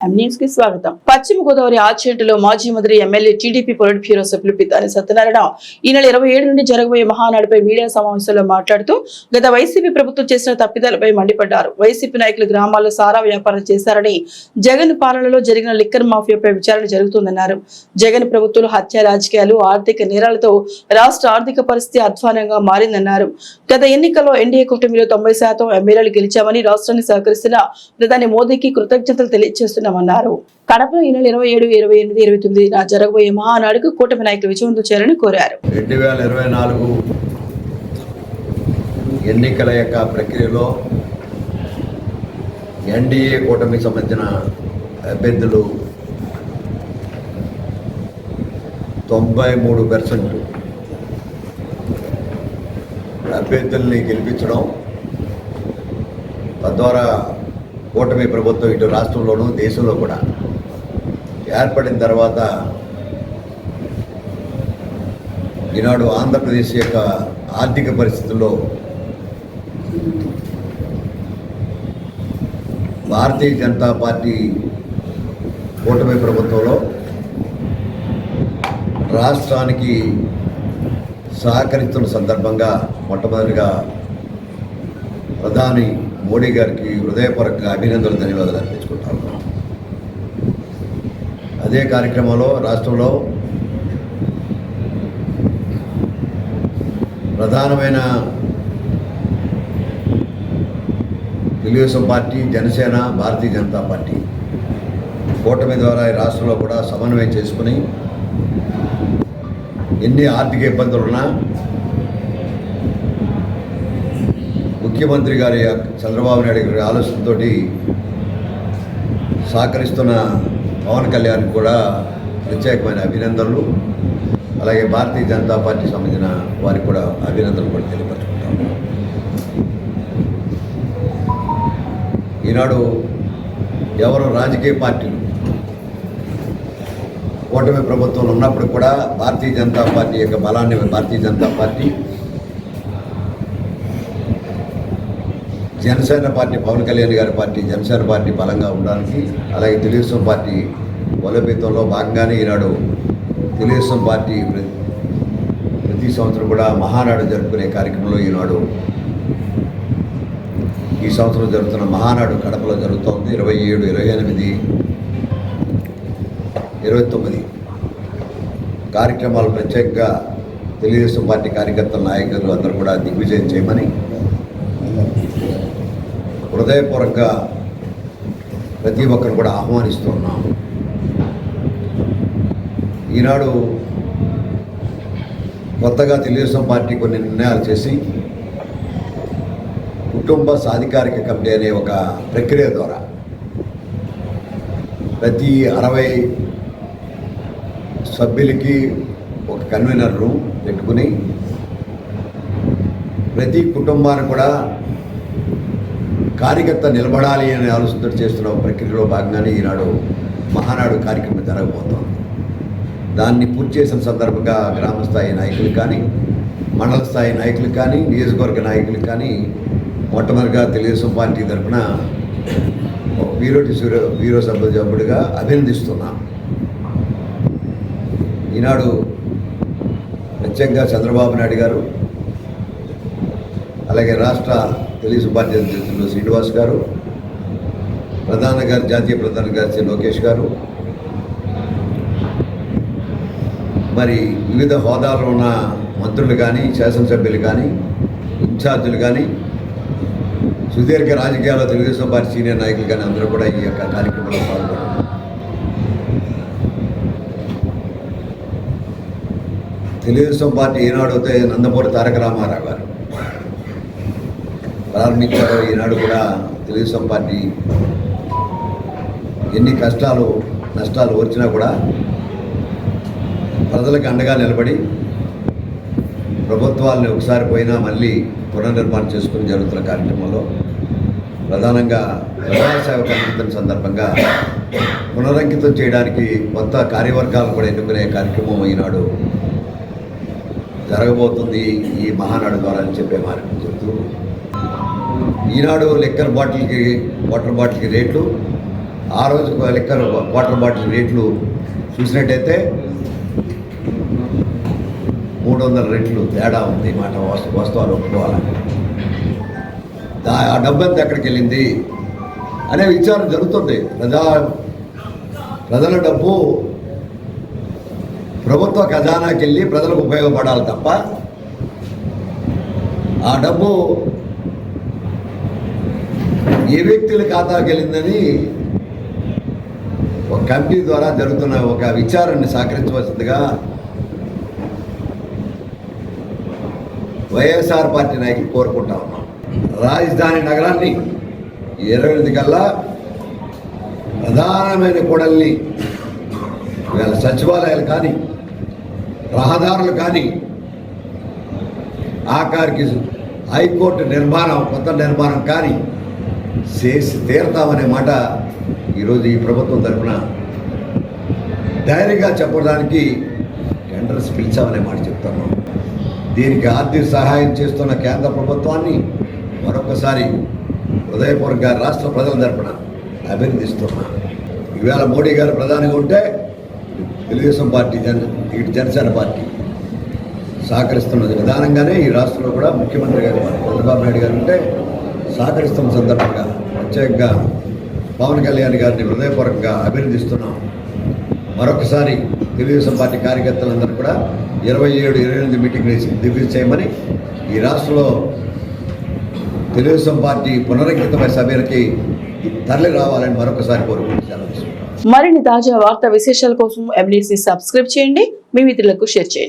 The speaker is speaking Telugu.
స్వాగతం. పశ్చిమ గోదావరి ఆచేటలో మాజీ మంత్రి ఎమ్మెల్యే టీడీపీ పొలిట్ బ్యూరో సభ్యులు పితాని సత్యనారాయణ ఈ నెల ఇరవై ఏడు నుండి జరగబోయే మహానాడుపై మీడియా సమావేశంలో మాట్లాడుతూ గత వైసీపీ ప్రభుత్వం చేసిన తప్పిదాలపై మండిపడ్డారు. వైసీపీ నాయకులు గ్రామాల్లో సారా వ్యాపారం చేశారని జగన్ పాలనలో జరిగిన లిక్కర్ మాఫియాపై విచారణ జరుగుతుందన్నారు. జగన్ ప్రభుత్వంలో హత్య రాజకీయాలు ఆర్థిక నేరాలతో రాష్ట్ర ఆర్థిక పరిస్థితి అధ్వానంగా మారిందన్నారు. గత ఎన్నికల్లో ఎన్డీఏ కూటమిలో తొంభై శాతం ఎమ్మెల్యేలు గెలిచామని రాష్ట్రాన్ని సహకరిస్తున్న ప్రధాని మోదీకి కృతజ్ఞతలు తెలియజేస్తున్నామన్నారు కడపలో ఈ నెల ఇరవై ఏడు ఇరవై ఎనిమిది ఇరవై తొమ్మిది జరగబోయే మహానాడుకు కూటమి నాయకులు విజయవంతం చేయాలని కోరారు. రెండు వేల ఇరవై నాలుగు ఎన్నికల యొక్క ప్రక్రియలో ఎన్డీఏ కూటమికి సంబంధించిన అభ్యర్థులు తొంభై మూడు పర్సెంట్ అభ్యర్థుల్ని గెలిపించడం తద్వారా కూటమి ప్రభుత్వం ఇటు రాష్ట్రంలోనూ దేశంలో కూడా. ఏర్పడిన తర్వాత ఈనాడు ఆంధ్రప్రదేశ్ యొక్క ఆర్థిక పరిస్థితుల్లో భారతీయ జనతా పార్టీ కూటమి ప్రభుత్వంలో రాష్ట్రానికి సహకరిస్తున్న సందర్భంగా మొట్టమొదటిగా ప్రధాని మోడీ గారికి హృదయపూర్వక అభినందనలు ధన్యవాదాలు అర్పించుకుంటా ఉన్నాం. అదే కార్యక్రమంలో రాష్ట్రంలో ప్రధానమైన తెలుగుదేశం పార్టీ జనసేన భారతీయ జనతా పార్టీ కూటమి ద్వారా ఈ రాష్ట్రంలో కూడా సమన్వయం చేసుకుని ఎన్ని ఆర్థిక ఇబ్బందులున్నా ముఖ్యమంత్రి గారి యొక్క చంద్రబాబు నాయుడు గారి ఆలోచనతో సహకరిస్తున్న పవన్ కళ్యాణ్ కూడా ప్రత్యేకమైన అభినందనలు. అలాగే భారతీయ జనతా పార్టీ సంబంధించిన వారికి కూడా అభినందనలు కూడా తెలియపరుచుకుంటాం. ఈనాడు ఎవరు రాజకీయ పార్టీలు కూటమి ప్రభుత్వంలో ఉన్నప్పుడు కూడా భారతీయ జనతా పార్టీ యొక్క బలాన్ని భారతీయ జనతా పార్టీ జనసేన పార్టీ పవన్ కళ్యాణ్ గారి పార్టీ జనసేన పార్టీ బలంగా ఉండడానికి అలాగే తెలుగుదేశం పార్టీ బలోపేతంలో భాగంగానే ఈనాడు తెలుగుదేశం పార్టీ ప్రతి సంవత్సరం కూడా మహానాడు జరుపుకునే కార్యక్రమంలో ఈనాడు ఈ సంవత్సరం జరుగుతున్న మహానాడు కడపలో జరుగుతోంది. ఇరవై ఏడు ఇరవై ఎనిమిది ఇరవై తొమ్మిది కార్యక్రమాలు ప్రత్యేకంగా తెలుగుదేశం పార్టీ కార్యకర్తల నాయకులు అందరూ కూడా దిగ్విజయం చేయమని హృదయపూర్వకంగా ప్రతి ఒక్కరు కూడా ఆహ్వానిస్తున్నాం ఈనాడు కొత్తగా తెలుగుదేశం పార్టీ కొన్ని నిర్ణయాలు చేసి కుటుంబ సాధికారిక కమిటీ అనే ఒక ప్రక్రియ ద్వారా ప్రతి అరవై సభ్యులకి ఒక కన్వీనర్ రూమ్ పెట్టుకుని ప్రతి కుటుంబాన్ని కూడా కార్యకర్త నిలబడాలి అనే ఆలోచనతో చేస్తున్న ప్రక్రియలో భాగంగానే ఈనాడు మహానాడు కార్యక్రమం జరగబోతోంది. దాన్ని పూర్తి చేసిన సందర్భంగా గ్రామ స్థాయి నాయకులు కానీ మండల స్థాయి నాయకులు కానీ నియోజకవర్గ నాయకులు కానీ మొట్టమొదటిగా తెలుగుదేశం పార్టీ తరఫున వీరోటి సూర్య వీరో సభ్యుడిగా అభినందిస్తున్నా. ఈనాడు ప్రత్యేకంగా చంద్రబాబు నాయుడు గారు అలాగే రాష్ట్ర తెలుగు పార్టీ అధ్యక్షులు శ్రీనివాస్ గారు ప్రధాన గారు జాతీయ ప్రధాన గారి లోకేష్ గారు. మరి వివిధ హోదాలో ఉన్న మంత్రులు కానీ శాసనసభ్యులు కానీ ఇన్ఛార్జీలు కానీ సుదీర్ఘ రాజకీయాల్లో తెలుగుదేశం పార్టీ సీనియర్ నాయకులు కానీ అందరూ కూడా ఈ యొక్క కార్యక్రమంలో పాల్గొన్నారు. తెలుగుదేశం పార్టీ ఈనాడు అయితే నందమూరి తారక రామారావు గారు. ప్రారంభించారో ఈనాడు కూడా తెలుగుదేశం పార్టీ ఎన్ని కష్టాలు నష్టాలు వచ్చినా కూడా ప్రజలకు అండగా నిలబడి ప్రభుత్వాలను ఒకసారి పోయినా మళ్ళీ పునర్నిర్మాణం చేసుకుని జరుగుతున్న కార్యక్రమంలో ప్రధానంగా ప్రధాన సేవ కార్యక్రమం సందర్భంగా పునరంకితం చేయడానికి కొత్త కార్యవర్గాలను కూడా ఎన్నుకునే కార్యక్రమం ఈనాడు జరగబోతుంది ఈ మహానాడు ద్వారా అని చెప్పే మార్గం చెప్తూ ఈనాడు లిక్కర్ బాటిల్కి వాటర్ బాటిల్కి రేట్లు ఆ రోజు లిక్కర్ వాటర్ బాటిల్ రేట్లు చూసినట్టయితే మూడు వందల రెట్లు తేడా ఉంది మాట వస్తు వస్తువులు ఒప్పుకోవాలి? దా ఆ డబ్బు అంతా ఎక్కడికి వెళ్ళింది? అనే విచారణ జరుగుతుంది. ప్రజా ప్రజల డబ్బు ప్రభుత్వ ఖజానాకి వెళ్ళి ప్రజలకు ఉపయోగపడాలి తప్ప ఆ డబ్బు ఏ వ్యక్తుల ఖాతాకి వెళ్ళిందని ఒక కమిటీ ద్వారా జరుగుతున్న ఒక విచారణని సహకరించవలసిందిగా వైఎస్ఆర్ పార్టీ నాయకులు కోరుకుంటా ఉన్నాం. రాజధాని నగరాన్ని ఇరవై ఎనిమిది కల్లా ప్రధానమైన కూడల్ని వీళ్ళ సచివాలయాలు కానీ రహదారులు కానీ ఆఖరికి హైకోర్టు నిర్మాణం కొత్త నిర్మాణం కానీ చేసి తీరతామనే మాట ఈరోజు ఈ ప్రభుత్వం తరఫున ధైర్యంగా చెప్పడానికి టెండర్స్ పిలిచామనే మాట చెప్తున్నాం దీనికి ఆర్థిక సహాయం చేస్తున్న కేంద్ర ప్రభుత్వాన్ని మరొకసారి హృదయపూర్వక రాష్ట్ర ప్రజల తరపున అభినందిస్తున్నా. ఈవేళ మోడీ గారు ప్రధానిగా ఉంటే తెలుగుదేశం పార్టీ జన ఇటు జనసేన పార్టీ సహకరిస్తున్నది విధానంగానే ఈ రాష్ట్రంలో కూడా ముఖ్యమంత్రి గారు చంద్రబాబు నాయుడు గారు ఉంటే సహకరిస్తున్న సందర్భంగా ప్రత్యేకంగా పవన్ కళ్యాణ్ గారిని హృదయపూర్వకంగా అభినందిస్తున్నాం. మరొకసారి తెలుగుదేశం పార్టీ కార్యకర్తలందరూ కూడా ఇరవై ఏడు ఇరవై ఎనిమిది మీటింగ్ వేసి చేయమని ఈ రాష్ట్రంలో తెలుగుదేశం పార్టీ పునరంకితమైన సభ్యులకి తరలి రావాలని మరొకసారి కోరుకుంటున్నాను మరిన్ని తాజా వార్తా విశేషాల కోసం ఎంబీసీ సబ్స్క్రైబ్ చేయండి. మీ మిత్రులకు షేర్ చేయండి.